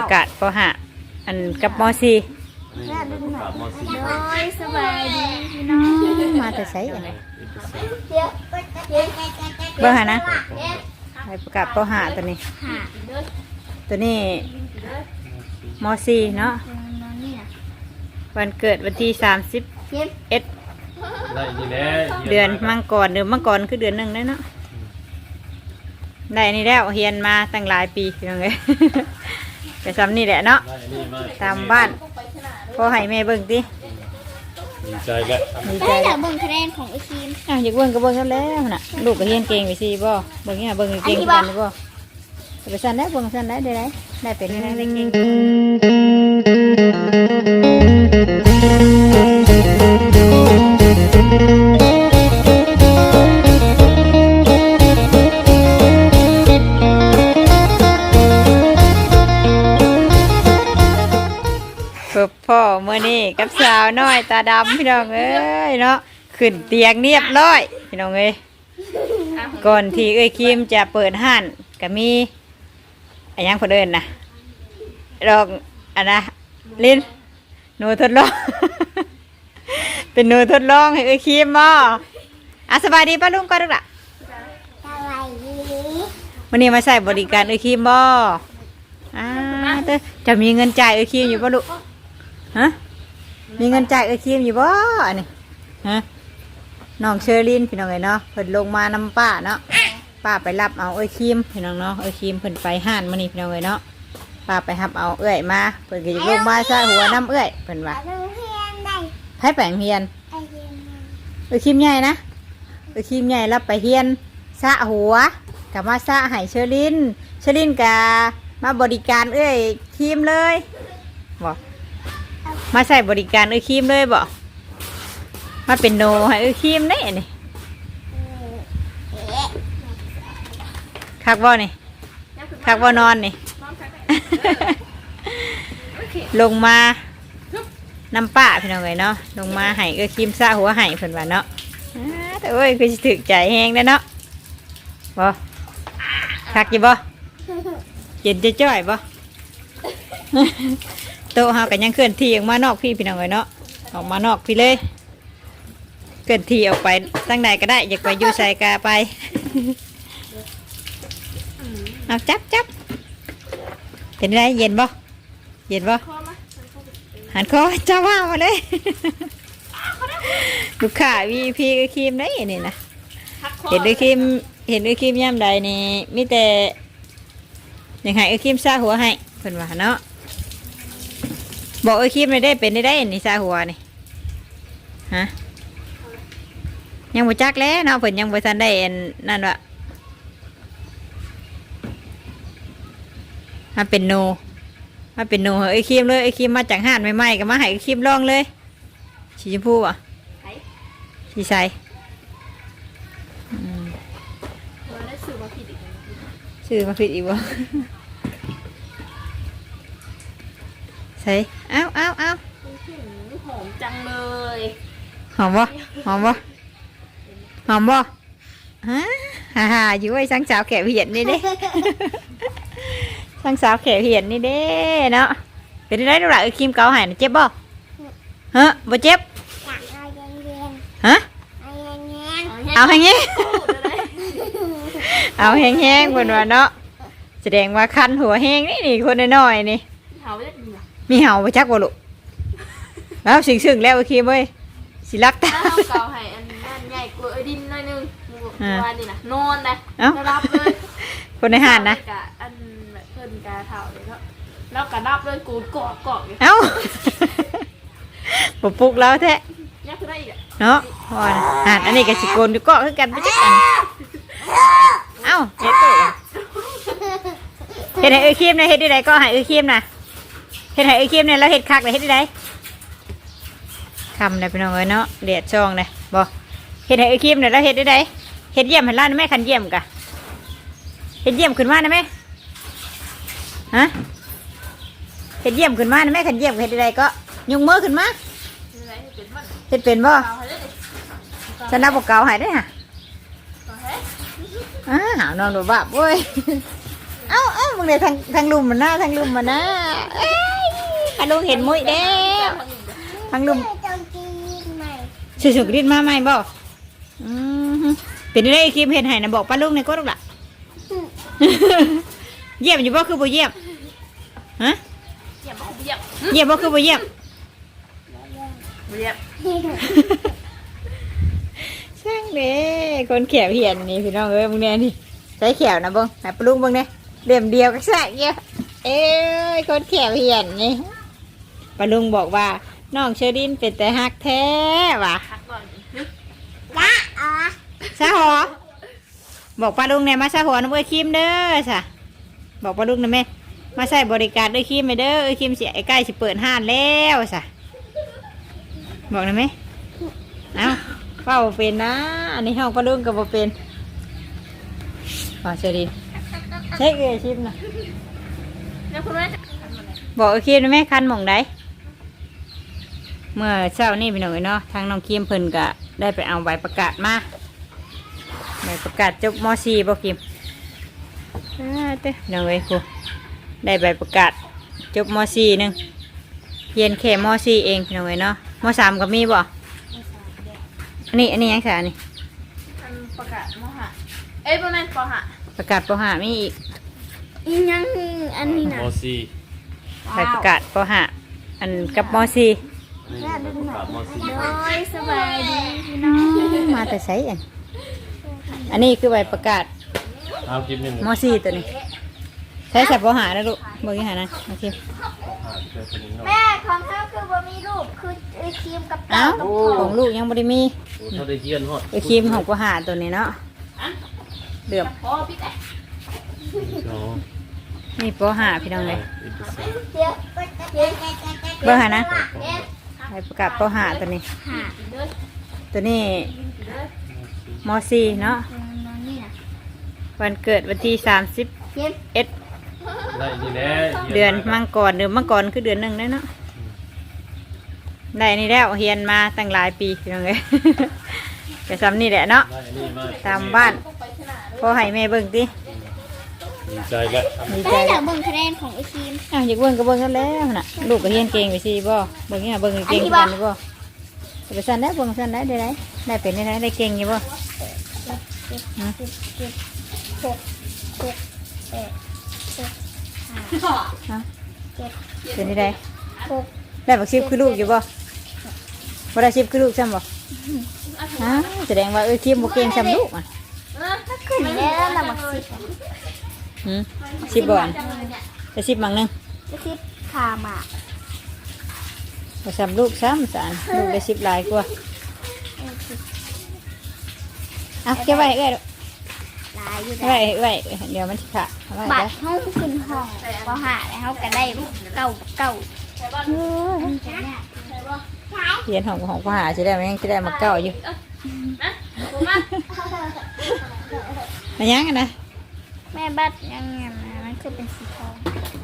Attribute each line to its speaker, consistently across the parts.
Speaker 1: ประกาศปห้าอันกับมสี่
Speaker 2: นี่ประกาศม .4
Speaker 3: โอ้ยสบายดีพี่น้อง
Speaker 1: มาแต่ใช้อันไหน
Speaker 3: เดี๋ยวเบิ่
Speaker 1: งหานะไปประกาศปห้าตัวนี้ตัวนี้มสี่เนาะวันเกิดวันที่สามสิบ
Speaker 3: เอ็
Speaker 1: ดเดือนมังกรเดือนมังกรคือเดือนหนึ่งได้เนาะได้นี่แล้วเฮียนมาตั้งหลายปีพี่น้องเลย แต่ซ้ำนี่แหละเนาะ
Speaker 2: ได้นี่มา
Speaker 1: ตามบ้านพอให้แม่เบิ่งติ
Speaker 2: ดีใจแล้ว
Speaker 1: ดีใจ
Speaker 3: เฮ้ยอ
Speaker 1: แล้
Speaker 3: ยาวกเบิ่งคะแนนของไอคิม
Speaker 1: อะอยากเบิ่งก็เบิ่งกันแล้วน่ะ ลูกก็เฮียนเก่งไปสิบ่เบิ่งเนี่ยเบิ่งเก่งกันบ่ไปสั่นได้เบิ่งสั่นได้ได้ได้ได้เป็นได้ได้เก่ง มื่อนี้กับสาวน้อยตาดำพี่น้องเอ้ยเนาะขึ้นเตียงเรียบร้อยพี่น้องเอ้ยก่อนที่เอ้ยคิมจะเปิดห้านก็มีอะไรยังคนเดินนะลองอันนะลินหนูทดลอง เป็นหนูทดลองให้เอ้ยคิมบ่อะสบายดีป้าลุงก็ดูละ
Speaker 3: สบายดี
Speaker 1: วันนี้มาใส่บริการเอ้ยคิมบ่อ่าเด้อจะมีเงินจ่ายเอ้ยคิมอยู่ป่ะลูกฮะ มีเงินจ่ายเอ้ยคิมอยู่บ่อันนี้ฮะน้องเชอรินพี่น้องเอ้ยเนาะเพิ่นลงมานำป้าเนาะป้าไปรับเอาเอ้ยคิมพี่น้องเนาะเอ้ยคิมเพิ่นไปห้านมานี่พี่น้องเอ้ยเนาะป้าไปรับเอาเอ้ยมาเพิ่นก็จะลงมาซะหัวน้ำเอ้ยเพิ่นว่า
Speaker 3: เอาเพื่อนได้
Speaker 1: ไผแปลงเฮียน
Speaker 3: ไอเดียมา
Speaker 1: เอ้ยคิมใหญ่นะเอ้ยคิมใหญ่รับไปเฮียนซะหัวกับมาซะให้เชอรินเชอรินกะมาบริการเอ้ยคิมเลยบ่ มาใส่บริการเอ้ยคิมเลยบ่มาเป็นโนให้เอ้ยคิมได้นี่
Speaker 3: เอ๊ะ
Speaker 1: คักบ่นี่คักบ่นอนนี่ ลงมานำป้าพี่น้องเลยเนาะลงมาให้เอ้ยคิมซะหัวให้เพิ่นว่าเนาะอ่าแต่เอ้ยคือสิถึกใจแฮงได้อเนาะบ่คักอยู่บ่เย็นจะจ้อยบ่ โตะเฮากันยังเคลื่อนที่ออกมานอกพี่พี่น้องเลยเนาะออกมานอกพี่เลย เคลื่อนที่ออกไปตั้งใดก็ได้ อยากไปอยู่ใส่กาไปเอาจับจับเป็นไรเย็นบ่เย็นบ่หันคอจ้าว่ามาเลยลูกค้าวีพีก็ครีมได้นี่นะเห็นด้วยครีมเห็นด้วยครีมย่ำใดนี่มีแต่ยังไงเอ้ยคิมซาหัวให้เพิ่นว่าเนาะ บอกเอ้ยคิมไม่ได้เป็นได้ได้นี่ซาหัวนี่ฮะยังบ่จักแล้วเนาะเพิ่นยังบ่ทันได้อันนั่นว่ามาเป็นโนมาเป็นโนเอ้ยคิมเลยเอ้ยคิมมาจากห้านใหม่ๆก็มาให้เอ้ยคิมลองเลยสีชมพูอะสีใสอืม
Speaker 4: ได้สื่อมาผิดอีก
Speaker 1: ชื่อมาผิดอีกบ่ใส่เอ้าเอ้าเอ้า
Speaker 4: หอมจังเลย
Speaker 1: หอมบ่หอมบ่หอมบ่ฮะฮ่าฮ่าอยู่ไอ้สังสาวแขกเหียนนี่เด้สังสาวแขกเหียนนี่เด้เนาะเป็นได้ดูล่ะเอ้ยคิมเกาใหายนะเจ็บบ่ฮะบ่เจ็บ
Speaker 3: อยากเอาเย็นเย็น
Speaker 1: ฮะ
Speaker 3: เอาเย็นเย็น
Speaker 1: เอาแห้งๆเอาแห้งๆเพิ่นว่าเนาะแสดงว่าคันหัวแห้งนี่นี่คนน้อยๆนี่
Speaker 4: เขาเรียกดีนะ
Speaker 1: มีเห่าไปจักบ่ลูกแล้วสึงสึงๆแล้วโอเคเว้ยสิรักตา
Speaker 4: ถ้าเขาเก่าให้อันนั้นใหญ่กว่าไอ้ดินหน่อยนึงวันนี้นะนอนนะ
Speaker 1: เอ้า
Speaker 4: รับเลย
Speaker 1: คนในห้านนะ
Speaker 4: กะอันแบบเพิ่นกาเท่าเลยแล้วแล้วกะนับเลยกูกอกกอกอยู่
Speaker 1: เอ้าบ่ปลุกแล้วแท้
Speaker 4: ยักขึ้นได้อีกอะ
Speaker 1: เนาะพอนะอ่านอันนี้ก็สิโกนอยู่เก็คือกันไปจักอัน เอ้าเฮ็ดตัวเฮ็ดให้เอ้ยคีมนะเฮ็ดได้ไดก็ให้เอ้ยคีมนะ เฮ็ดให้เอ้ยคีมเนี่ยแล้วเฮ็ดคักเลยเฮ็ดได้ไดคำเลยพี่น้องเอ้ยเนาะเดียดช่องเลยบ่เฮ็ดให้เอ้ยคีมเนี่ยแล้วเฮ็ดได้ไดเฮ็ดเยี่ยมให้ร้านแม่คันเยี่ยมกะเฮ็ดเยี่ยมขึ้นมานะแม่ฮะเฮ็ดเยี่ยมขึ้นมานะแม่คันเยี่ยมเฮ็ดได้ไดก็ยกมือขึ้นมา
Speaker 4: เป็นมัน
Speaker 1: เฮ็ดเป็นบ่ฉันนับบอกเก่าให้ได้ฮะ
Speaker 4: เก่าให้
Speaker 1: อ้าหาวนอนดูบ้าเว้ย เอ้าเอ้ามึงเลยทางทางลุมมันหน้าทางลุมมันหน้า ปลาลุงเห็นมุ้ยเด้วทั้งลุม
Speaker 3: ไม่ต้องกินใหม่
Speaker 1: สุสุกดินมาใหม่บ่อืมเป็นได้คลิปเห็นให้นะบอกปลาลุงในก็ลูกล่ะเยี่ยมอยู่บ่คือบ่เยี่ยมฮะ
Speaker 4: เยี่ยมเอาเยี่ยม
Speaker 1: เยี่ยมบ่คือบ่เยี่ยม
Speaker 4: เยี่ยม
Speaker 1: ช่างเด้คนแขวเหียนนี่พี่น้องเอ้ยมึงเนี่ยนี่ใช้แขวนะเบิ่งให้ปลาลุงเบิ่งเนี่ยเล่มเดียวก็ใส่เยอะเอ้ยคนแขวเหียนนี่ ปลาลุงบอกว่าน้องเชอรินเป็นแต่ฮักแท้ว่ะ
Speaker 4: พักก่อน
Speaker 3: ละอ๋อ
Speaker 1: ซาหอบอกปลาลุงเนี่ยมาซาหัวน้ำเอ้ยครีมเด้อสะบอกปลาลุงนะแม่มาใส่บริการด้วยครีมไปเด้อเอ้ยครีมเสียใกล้สิเปิดห้านแล้วสะบอกนะแม่เอ้าเป้าเป็นนะ อันนี้ห้องปลาลุงกับบ่เป็นอ๋อเชอรินเช็คเอ้ยครีมนะ
Speaker 4: แล้วคุณแม่จะ
Speaker 1: บอกเอ้ยครีมนะแม่คันหม่องใด เมื่อเช้านี่พี่น้องเอ้ยเนาะทางน้องครีมเพิ่นก็ได้ไปเอาใบประกาศมาใบประกาศจบม .4 บ่คิมอ่าเต้น้องเอ้ยครูได้ใบประกาศจบม .4 หนึงเรียนแค่ม .4 เองน้องเอ้ยเนาะม .3 ก็มีบ่อันนี้อันนี้ยังไงอันนี้
Speaker 4: อันประกาศมหะเอ้ยประมาณปหะ
Speaker 1: ประกาศป .5 มีอีก
Speaker 3: อีกอยังอันนี้นะ
Speaker 2: มอซี
Speaker 1: ใบประกาศป .5 อันกับม .4
Speaker 2: อันนี้ประกาศมอซี
Speaker 3: โอ้ยสบายดีพี่น้อง
Speaker 1: มาแต่ใช้อันอันนี้คือใบประกาศ
Speaker 2: เอาคลิปหนึ่ง
Speaker 1: ม .4 ตัวนี้ใช้สับป .5 แล้วลูกเบิ่งยังไงนะโอเค
Speaker 2: อ่านเจอคนนี้เนาะ
Speaker 3: แม่ของเขาคือบ่มีรูปคือไอ้ครีมกับ
Speaker 1: เอ้า
Speaker 3: เต้ากับ
Speaker 1: ของลูกยังบ่ได้มี
Speaker 2: โอ้เขาได้เขียนฮอด
Speaker 1: ไอครีมของป .5 ตัวนี้เนาะ
Speaker 4: อัน
Speaker 1: เดือบ
Speaker 4: พอพี่แต่
Speaker 2: เนาะ
Speaker 1: นี่ป .5 พี่น้องเลย
Speaker 2: อีกสาม
Speaker 3: เดี๋ยวเดี๋ยว
Speaker 1: เบิ่งหานะ
Speaker 3: เดี๋ยว
Speaker 1: ใบประกาศป .5 ตัวนี้
Speaker 3: หา
Speaker 4: เด้อ
Speaker 1: ตัวนี้
Speaker 4: เด้อ
Speaker 1: ม .4 เนาะ
Speaker 3: นอนนี่นะ
Speaker 1: วันเกิดวันที่
Speaker 3: เย็บ
Speaker 1: 31
Speaker 2: ได้นี่แหละ
Speaker 1: เดือนมังกรเดือนมังกรคือเดือนหนึ่งได้เนาะได้นี่แล้วเฮียนมาตั้งหลายปีพี่น้องเลย แต่ซ้ำนี่แหละเนาะ
Speaker 2: ได้อันนี้มา
Speaker 1: ตามบ้านพอให้แม่เบิ่งติ
Speaker 2: ดีใจแล้ว
Speaker 1: ดีใจ
Speaker 3: ได้จา
Speaker 1: แล้
Speaker 3: ก
Speaker 1: ว
Speaker 3: เบิ่งคะแนนของไอ้ครีม
Speaker 1: อ้าวอยากเบิ่งก็เบิ่งกันแล้วน่ะลูกก็เฮียนเก่งไปสิบ่เบิ่งนี่น่ะเบิ่งเก่งกันอยู่บ่จะไปสั่นได้เบิ่งสั่นได้ได้ได้ได้เป็นได้ได้ได้เก่งอยู่บ่
Speaker 3: หกหกแปดเจ็ดห้า
Speaker 1: เป็นได้ได้
Speaker 3: หก
Speaker 1: ได้บักซิบคือลูกอยู่บ่บ่ได้ซิบคือลูกซ้ำบ่อ้าวแสดงว่าเอ้ยคิมบ่เก่งซ้ำลูกอะ
Speaker 4: เออ
Speaker 3: ขึ้นแล้วละมักสิบ
Speaker 1: หืมซิบบ่อนจะซิบมังหนึง
Speaker 3: จะสิบขาหมาก
Speaker 1: บ่ซ้ำลูกซ้ำสารลูกได้ซิบหลายกว่าเอาเก็บไว้เอ้ยลูก
Speaker 3: หลายอยู่
Speaker 1: เก็บ
Speaker 3: ได้
Speaker 1: ไว้เอ้ยเดี๋ยวมันสิขาดเอาไว้
Speaker 3: บัต
Speaker 1: เด้
Speaker 3: รห้องขึ้นห้องพอหาแล้วเขาก็ได้เก้าเก้า
Speaker 4: ใช่ป่ะ
Speaker 1: อ
Speaker 4: ใช่ป่ะ
Speaker 1: เรียนของของพ่อหาสิได้มันยังสิได้มาเก้าอยู่
Speaker 4: นะผมมา
Speaker 1: มายังกันนะ
Speaker 3: แม่ บัตรยังไงนะมันคือเป็นสีทอง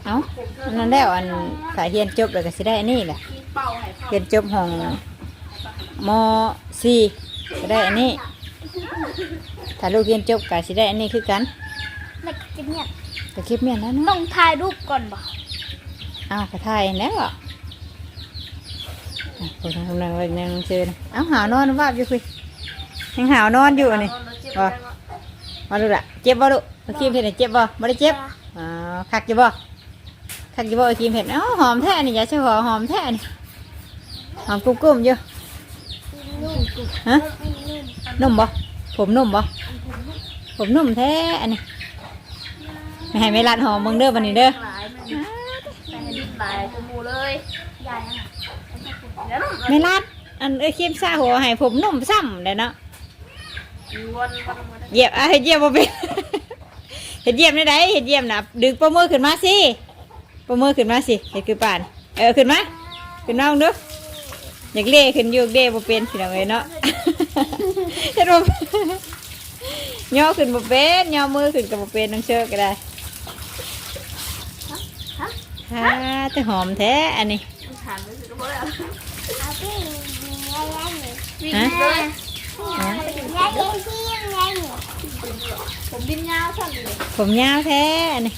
Speaker 1: เอ้าอันนั้นแล้วอันสายเรียนจบแล้วก็สิได้อันนี้แหละ
Speaker 4: ที่เป่าให้เขา
Speaker 1: เรียนจบห้องมสี่ก็ได้อันนี้ ถ้าลูกเรียนจบก็สิได้อันนี้คือกัน
Speaker 3: แล้วก็จะเนี่ย
Speaker 1: ก็คลิปเมียนแล้วเนาะ
Speaker 3: ต้องถ่ายรูปก่อนบ่
Speaker 1: อ้าวก็ถ่ายแล้วอะอะคนทำงานวันนึงเชิญเอ้าหาวนอนว่าบอยู่คุยยังหาวนอนอยู่อันนี่
Speaker 4: ว่า
Speaker 1: มาดูละเจ็บบ่ลูกเอาครีมเห็ดให้เจ็บบ่ไม่ได้เจ็บอ๋อคักอยู่บ่คักอยู่บ่เอาครีมเห็ดเอ้าหอมแท้นี่อย่าใช่หอหอมแท้นี่หอมกุ้มกุ้มๆอยู่
Speaker 3: นุ่มกุ๊บ
Speaker 1: ฮะ
Speaker 3: นุ่ม
Speaker 1: นุ่มบ่ผมนุ่มบ่ผมนุ่มแท้อันนี้ไม่ให้ไม่รัดหอมมึงเด้อวันนี้เด้อ
Speaker 4: หลายมันแต่ให้ดิ้นหลายตัวมูเลย
Speaker 3: ใหญ่อะ
Speaker 4: เดี๋ยว
Speaker 1: ไม่รัดอันเอ้ยครีมซาหัวให้ผมนุ่มซ้ำเลยเนาะ
Speaker 4: วนวันวัน
Speaker 1: เหยียบอะเห็ดเหยียบบ่เป็นเห็ดเหยียบได้ไดเห็ดเหยียบน่ะดึงปลามือขึ้นมาสิปลามือขึ้นมาสิเห็ดคือป่าน เออขึ้นมาขึ้นมาลองดูอยากเล่ขึ้นอยู่เล่บ่เป็นพี่น้องเอ้ยเนาะเห็ดบ่ย่อขึ้นบ่เป็นย่อมือขึ้นก็บ่เป็นน้องเชื่อก็ได้ฮ่าแต่หอมแท้อันนี้
Speaker 4: ถามรู้สึกก็พอแล้
Speaker 3: เอาพี่มีอะไรนี่
Speaker 4: วิ่ง
Speaker 1: ฮะ
Speaker 4: เล
Speaker 3: ย
Speaker 4: ผมดิ้นยาวสั่นเลย
Speaker 1: ผมยาวแท้นนี้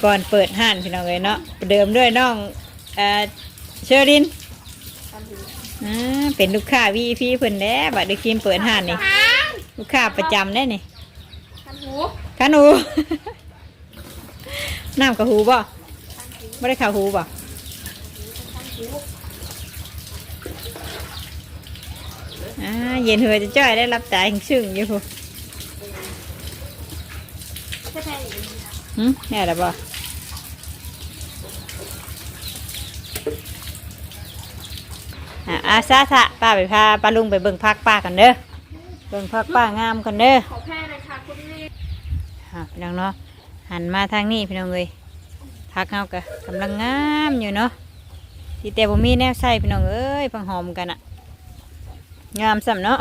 Speaker 1: ผก่อนเปิดห้านพี่น้องเลยเนาะเดิมด้วยน้องเออเชอรินอ่าเป็นลูกค้าวีพีเพิ่นแด้บัดได้คิมเปิดห้านนี่ลูกค้าประจำได้นี่
Speaker 4: ทำหู
Speaker 1: ขาหนูน้ำกับหูบ่ไม่ได้ข่าวหูบ่ อ่าเย็นเหือจะจ้อยได้รับตาหิงซึ่งอยู่พู
Speaker 4: แค่แค่อย่างนี้
Speaker 1: หึแน่ละบ่อะอาซาสะป้าไปพาป้าลุงไปเบิ่งพักป้ากันเด้อเบิ่งพักป้างามกันเด้อ
Speaker 4: ขอแพ้เลยค่ะคุณนี่
Speaker 1: อะพี่น้องเนาะหันมาทางนี้พี่น้องเลยพักเฮากะกำลังงามอยู่เนาะที่แต่บ่มีแนวใส่พี่น้องเอ้ยพังหอมกันอะ งามสัเนาะ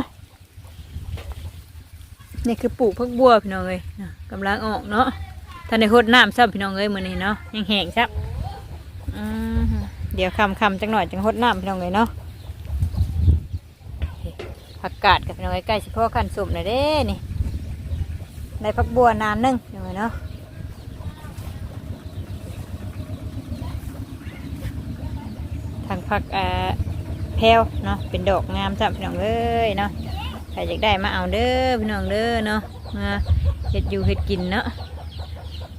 Speaker 1: นี่คือปลูกพักบัวพี่น้องเลยนะกำลังออกเนาะท่านในโคตรน้ำซ้ำพี่น้องเอ้ยมือนี้เนาะยังแห้งซับเดี๋ยวคำคำจังหน่อยจังโคตรน้ำพี่น้องเลยเนาะผักกาดกับพี่น้องเอ้ยใกล้สิพ่อขันสุมหน่อยเด้นี่ได้พักบัวนานหนึงอยู่เนาะทางพักเอ่อ แพรวเนาะเป็นดอกงามจับพี่น้องเอ้ยเนาะใครอยากได้มาเอาเด้อพี่น้องเด้อเนาะมาเห็ดอยู่เห็ดกินเนาะ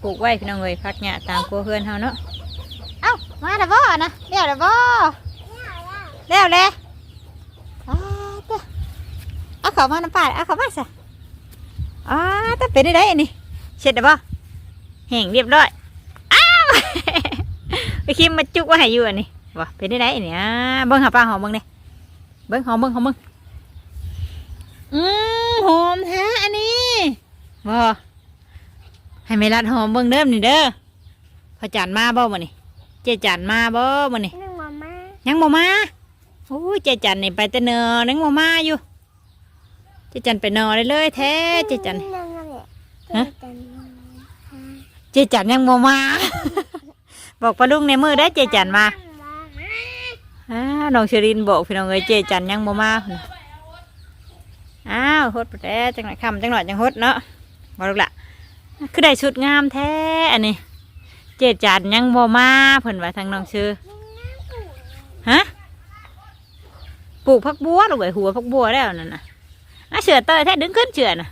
Speaker 1: ปลูกไว้พี่น้องเอ้ยพักหญ้าตามครัวเพื่อนเฮาเนาะเอ้ามาแล้วบ่นะเลี้ยวแล้วบ่เลี้ยวเลยอ้าวเด้อเอาเขามาน้ำปลาเอาเขามาซะอ่าแต่เป็นได้ไดอันนี่เช็ดได้ปะแห้งเรียบร้อยอ้าวไปคิมมาจุกว่าให้อยู่อันนี้ วะเป็นได้ไดอันนี้อ่าเบิ้งหาปลาหอมเบิ้งเนี่ยเบิ้งหอมเบิ้งหอมเบิ้งอืมหอมแท้อันนี้บ่ให้ไม่รัดหอมเบิ้งเดิมนี่เด้อพอจานมาบ่มานี่เจจานมาบ่มานี่
Speaker 3: นึ่งมาม่า
Speaker 1: ยังบ่มาโอ้ยเจจันนี่ไปแต่เนอนังบ่มาอยู่เจจันไปนอได้เลยแท้เจจัน
Speaker 3: นึ่งอะไร
Speaker 1: ฮะ
Speaker 3: เจจันมาค่ะ
Speaker 1: เจจันยังบ่มาบอกปลาลุงในมือได้เจจันมา อ้าน้องเชอรินบอกพี่น้องเอ้ยเจจันยังบ่มาพุ่นน่ะอ้าวฮดไปแต่จังหน่อยคำจังหน่อยจังฮดเนาะบอกลูกละคือได้ชุดงามแท้อันนี้ เจจันยังบ่มาเพิ่นว่าทางน้องชื่อฮะปลูกพักบัวลูกไอ้หัวพักบัวแล้วนั่นน่ะอะเชือเตยแท้ดึงขึ้นเชือน่ะ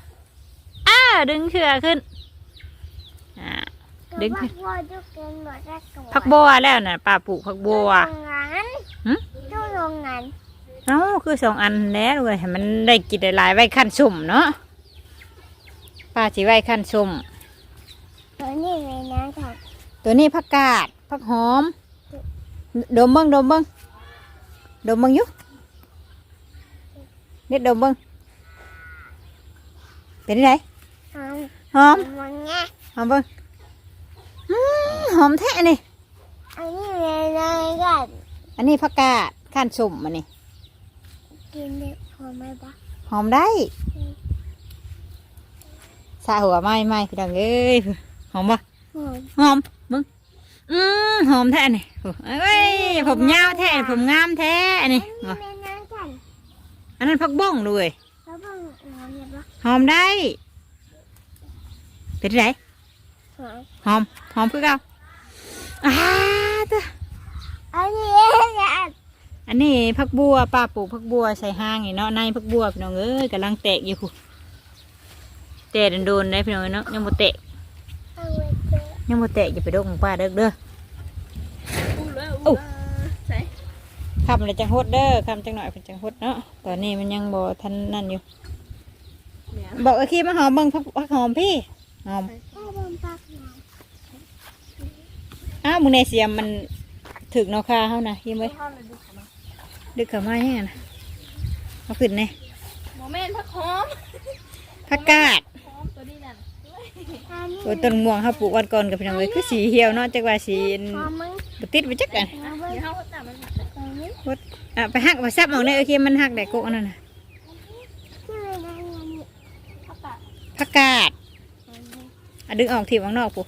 Speaker 1: อ้าวดึงเชือขึ้นอ่าดึง
Speaker 3: พักบัวดูเกินหมดแล้วตัว
Speaker 1: พักบัวแล้วน่ะป้าปลูกพักบัว
Speaker 3: โรงงาน
Speaker 1: หึ
Speaker 3: ดูโรงงาน
Speaker 1: เอ้าคือสองอันแล้วเลยให้มันได้กินได้หลายไว้ขั้นสุ่มเนาะป้าสิไว้ขั้นสุ่ม
Speaker 3: ตัวนี้ในน้ำค่ะ
Speaker 1: ตัวนี้ผักกาดผักหอม ดมเบิ้งดมเบิ้งดมเบิ้งอยู่นิดดมเบิ้งเป็นไง
Speaker 3: หอม
Speaker 1: หอม
Speaker 3: มันไง
Speaker 1: หอมเบิ้งอืมหอมแท้นี่
Speaker 3: อันนี้ในน้ำกัน
Speaker 1: อันนี้ผักกาด ขั้นสุ่มอันนี้
Speaker 3: กินได้พอไหมปะ
Speaker 1: หอมได้สาหัวไหม้ไหม้พี่ดังเอ้ยหอมปะ
Speaker 3: หอม
Speaker 1: หอมมึงอืมหอมแท้นี่โอ้เอ้ยผมยาวแท้ผมงามแท้นี่
Speaker 3: อันนี้ในน้ำกัน
Speaker 1: อันนั้นผักบ้งด้วย
Speaker 3: แล้วบ้างหอมเนี่ยปะ
Speaker 1: หอมได้เป็นไร
Speaker 3: หอม
Speaker 1: หอมหอมคือเก่าอ้าตัว
Speaker 3: อันนี้เนี่ย
Speaker 1: อันนี้ผักบัวป้าปลูกผักบัวใส่ห้างนี่เนาะในผักบัวพี่น้องเอ้ยกำลังแตกอยู่แตกโดนๆได้พี่น้องเอ้ยเนาะยังบ่แตก
Speaker 3: เอาไว้เจอ
Speaker 1: ยังบ่แตกอย่าไปดกของป้าเด้อเด้อ
Speaker 4: อู้เลย
Speaker 1: โอ้
Speaker 4: อู้ใส่
Speaker 1: คำเลยจังฮดเด้อคำจังหน่อยเป็นจังฮดเนาะตอนนี้มันยังบ่ทันนั่นอยู่
Speaker 4: เนี่ย
Speaker 1: บอกไอ้ขี้มาหอมเบิ่งผักผักหอมพี่หอม
Speaker 3: ถ้าเป็นปักหอม
Speaker 1: อ้าวมึงในเสียมมันถึกเนาะค่ะเฮานะยิ้มไว้
Speaker 4: ข้าวเลย ดูค่ะ
Speaker 1: ดึกเข้ามาเนี่ยนะเอาขึ้นเนี่ย
Speaker 4: โมเมนต์พักหอม
Speaker 1: ผักกาด
Speaker 4: หอมตัวนี้นั่น
Speaker 3: อันนี้
Speaker 1: ตัวต้นม่วงเฮาปลูกวันก่อนกับพี่น้องเลยคือสีเหี่ยวเนาะจักว่าสี
Speaker 3: หอมมั้ง
Speaker 1: บ่ติดไปจักกัน
Speaker 3: เอาไว้
Speaker 4: เดี๋ยวเขาก็ตามมันมา
Speaker 3: ตรงนี้
Speaker 1: ฮดอะไปหักมาซับออกเลยโอเคมันหักได้กกอันนั้นน่ะ
Speaker 3: ที่ในน้ำมันนี่
Speaker 4: เขาตัด
Speaker 1: ผักกาด
Speaker 3: อันนี้
Speaker 1: อะดึงออกทีข้างนอกปุ๊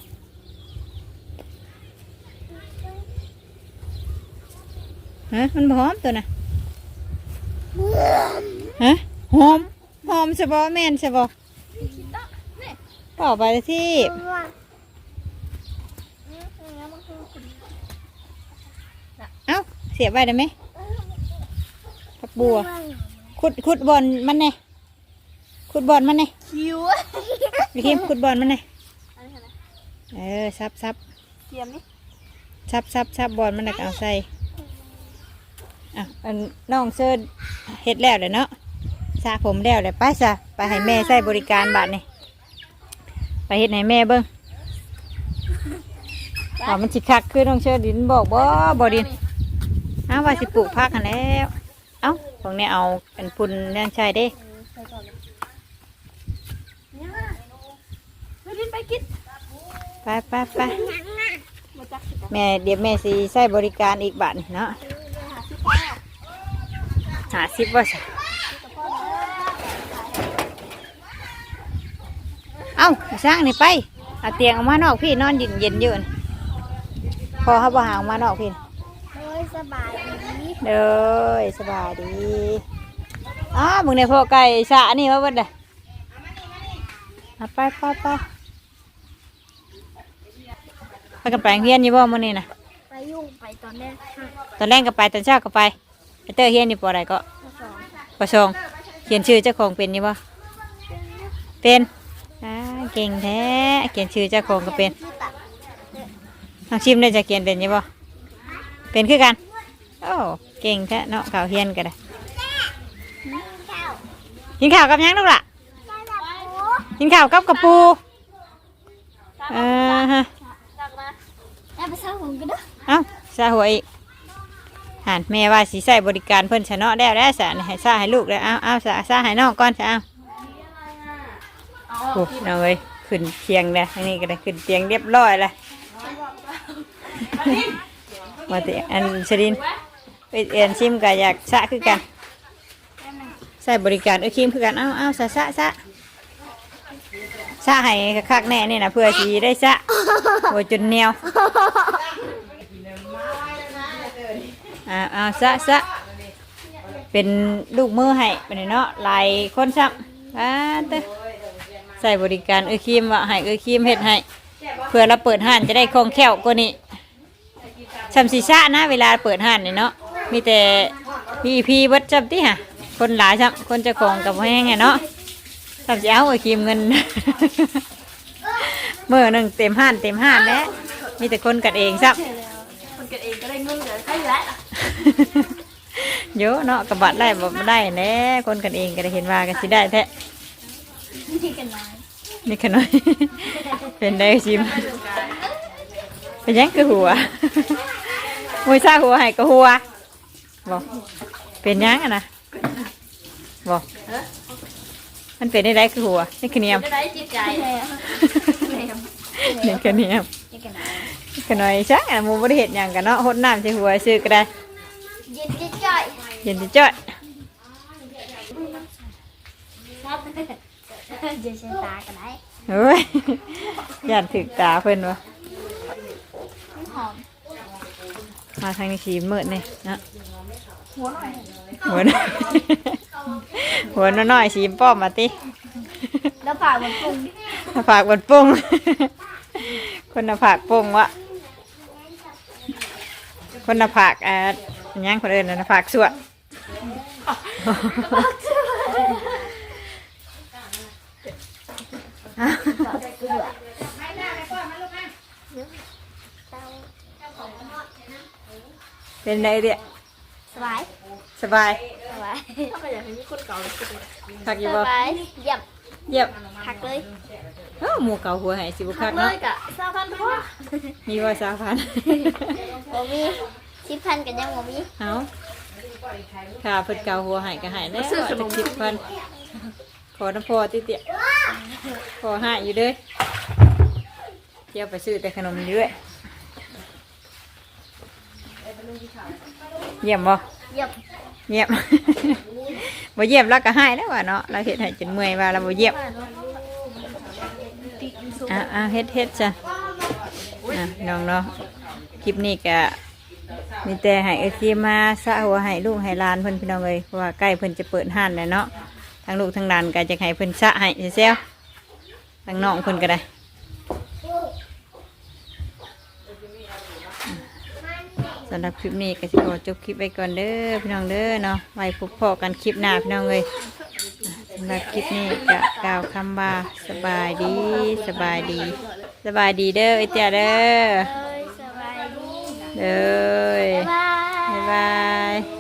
Speaker 1: ฮะมันบ่หอมตัวน่ะ ฮะหอมหอมใช่บ่แม่นใช่บ่
Speaker 4: คิดตะเนี่ย
Speaker 1: ต่อไปที่
Speaker 3: ม่วง
Speaker 4: อื
Speaker 3: แล้วมันคือคุณ
Speaker 1: เอ้าเสียบไว้ได้ไหมผักบัว ขุดขุดบอลมันไงขุดบอลมันไง
Speaker 3: คิว
Speaker 1: พี่คิมขุดบอลมันไง
Speaker 4: อันนี้นะ
Speaker 1: เออซับซับ
Speaker 4: เทียมนี่
Speaker 1: ซับซับซับบอลมันแล้วก็เอาใส่ อะอันน้องเซิร์เฮ็ดแล้วเลยเนาะสระผมแล้วเลยไปซะไปให้แม่ใส่บริการบาทนี่ไปเฮ็ดให้แม่เบิ้งว่ามันสิคักคือน้องเชิญดินบอกบ่บ่ดินอ้าวว่าสิปลูกพักกันแหล้ว เอ้าตรงนี้เอาเป็นพุ่นเรื่องใช่เด้
Speaker 3: ใส่ก่อนเลย
Speaker 4: เนี่ยเฮ้ยลิ้นไปกิน
Speaker 1: ไปไปไป
Speaker 4: มาจักสิกัน
Speaker 1: แม่เดี๋ยวแม่สิใส่บริการอีกบาทนี่เนาะ
Speaker 4: หาสิบพ่อ
Speaker 1: หาสิบว่าซะเอ้าสร้างนี่ไปเอาเตียงออกมานอกพี่นอนเย็นเย็นๆอยู่นี่พอเขาบ่หางออกมานอกพี่
Speaker 3: เฮ้ยสบายดี
Speaker 1: เด้อสบายดีอ้ามึงในพ่อไก่สะนี่มาเบิดเลยเอาไปไปไปไปกันแปลงเฮียนอยู่บ่มื้อนี้นะ
Speaker 3: ไป ยุ่งไปตอนแรกห้า
Speaker 1: ตอนแรกก็ไปตอนเช้าก็ไปไอเตอร์เฮียนอยู่ปออะไรก็
Speaker 3: ข้อสอง
Speaker 1: ปอชองเขียนชื่อเจ้าของเป็นอยู่บ่เป็นอ่าเก่งแท้เขียนชื่อเจ้าของก็เป็น
Speaker 3: ที่ตัด
Speaker 1: น้องชิมได้จะเขียนเป็นอยู่บ่เป็นคือกันโอ้เก่งแท้เนาะข่าวเฮียนก็ได้
Speaker 3: ข้าว
Speaker 1: กินข้าวกับหยังลูกล่ะ
Speaker 3: ข้าวแบบโอ้
Speaker 1: กินข้าวกับกระปูเออฮะ
Speaker 4: จักมา
Speaker 3: แม่ไปสร้างผมกันเด้อ
Speaker 1: เอ้าซาหัวอีกหันแม่ว่าสีใส่บริการเพิ่นชะเนาะแล้วแล้วสะให้ซาให้ลูกแล้วเอาเอาซาซาให้น้องก่อนซะเอา
Speaker 4: เอา
Speaker 1: โอ้น้องเอ้ยขึ้นเตียงแล้วอันนี้ก็ได้ขึ้นเตียงเรียบร้อยแล้วมาติอันชรินไปเอียนชิมก็อยากซะคือกันใส่บริการเอ้ยคิมคือกันเอาเอาซะซะซะซะให้คักๆแน่นี่นะเพื่อสีได้ซะโอ้ยจนแนว อ่าอ่าซะซะเป็นลูกมือให้เป็นเนาะหลายคนซ้ำอ่าเต้ใส่บริการเอ้ยครีมว่าให้เอ้ยครีมเฮ็ดให้เพื่อเราเปิดห้านจะได้คล่องแคล่วกว่านี้ชำซีซ่านะ เวลาเปิดห้านนี่เนาะมีแต่มีพีเบิดจับที่ฮะคนหลายจับคนจะของกับแห้งไงเนาะทำจะเอาเอ้ครีมเงินเมื่อหนึ่งเต็มห้านเต็มห้านแล้วมีแต่คนกันเองซับ
Speaker 4: คนกันเองก็ได้เงินเดือนใกล้แล้ว
Speaker 1: เยอะเนาะกระบัดได้บ่ได้แน่คนกันเองก็ได้เห็นว่ากันสิได้แท้
Speaker 3: ที่กันน้อย
Speaker 1: นี่ขน้อย เป็นได้ชิมเป็นหยังคือหัวมวยซาหัวให้ก็หัวบอกเป็นหยังอะนะบอกมันเป็นได้ไรคือหัวนี่คือเนียม
Speaker 4: จะได้จิตใจ
Speaker 3: แม่
Speaker 1: นี่คือเนียม
Speaker 3: ที่กันน้อย
Speaker 1: นี่ขน้อยช่างอะหมูบริเหตุอย่างกันเนาะหดน้ำใส่หัวซื้อก็ได้
Speaker 3: เย็นจิ๊จ่อย
Speaker 1: เย็นจะจ้อย
Speaker 3: ครับเย็นเส้นตากันได้
Speaker 1: เฮ้ยยันถึกตาเพิ่นวะ
Speaker 3: หอม
Speaker 1: มาทางนี้สีมืดนี่นะ
Speaker 4: หัวหน่อย
Speaker 1: หัวน้อยหัวน้อยๆสีป้อมมาติ
Speaker 3: แล้วปากมันปรุง
Speaker 1: หน้าผากบนปุ้งคนหน้าผากปุ้งวะคนหน้าผากอ่า อันยังคนอื่นน่ะหน้าผากสวดเป็นไงเดีย
Speaker 3: สบาย
Speaker 1: สบาย
Speaker 3: สบาย
Speaker 4: ถ้าไปอยากให้มีคนเก่าเลยคิดเลย
Speaker 1: คักอยู่
Speaker 3: ส
Speaker 1: บ่
Speaker 3: บายเยี่ยม
Speaker 1: เยี่ยม
Speaker 3: หักเลย
Speaker 1: เอ้าหมูเก่าหัวใหายสิบุ
Speaker 4: คั
Speaker 1: คั
Speaker 4: ก
Speaker 1: ก
Speaker 4: เล
Speaker 1: เนาะ
Speaker 4: ยกะสามพันพ่อ
Speaker 1: มีว่าสาวพัน
Speaker 3: โมมี สิบพันกันยังโมมี
Speaker 1: เอาค่ะเพิ่นเก่าหัวใหายก็ใหายแล้วจะสิบพันขอน้ำพอติเตียพอใหายอยู่เด้อเที่ยวไปซื้อแต่ขนมอยู่ด้วยเยี่ยมบ่
Speaker 3: เยี่ยม
Speaker 1: เยี่ยมบ่เยี่ยมแล้วก็ให้แล้วว่ะเนาะเราเฮ็ดให้จนเมื่อยว่าเราบ่เยี่ยมอะอะเฮ็ดเฮ็ดจ้ะอะน้องเนาะคลิปนี้ก็ มีแต่ให้เอทีมาสะหัวให้ลูกให้หลานเพิ่นพี่น้องเอ้ยเพราะว่าใกล้เพิ่นจะเปิดห้านแล้วเนาะทั้งลูกทั้งหลานก็จะให้เพิ่นสะให้เซลทั้งน้องเพิ่นก็ได้ำหรับคลิปนี้ก็สิขอจบคลิปไปก่อนเด้อพี่น้องเด้อเนาะไว้พบพอกันคลิปหน้าพี่น้องเลยสำหรับคลิปนี้จะกล่าวคำว่าสบายดีสบายดี สบายดีเด้อไอเตียเด้อ เด้อ
Speaker 3: บ๊ายบาย
Speaker 1: บ๊ายบาย
Speaker 3: ครับผม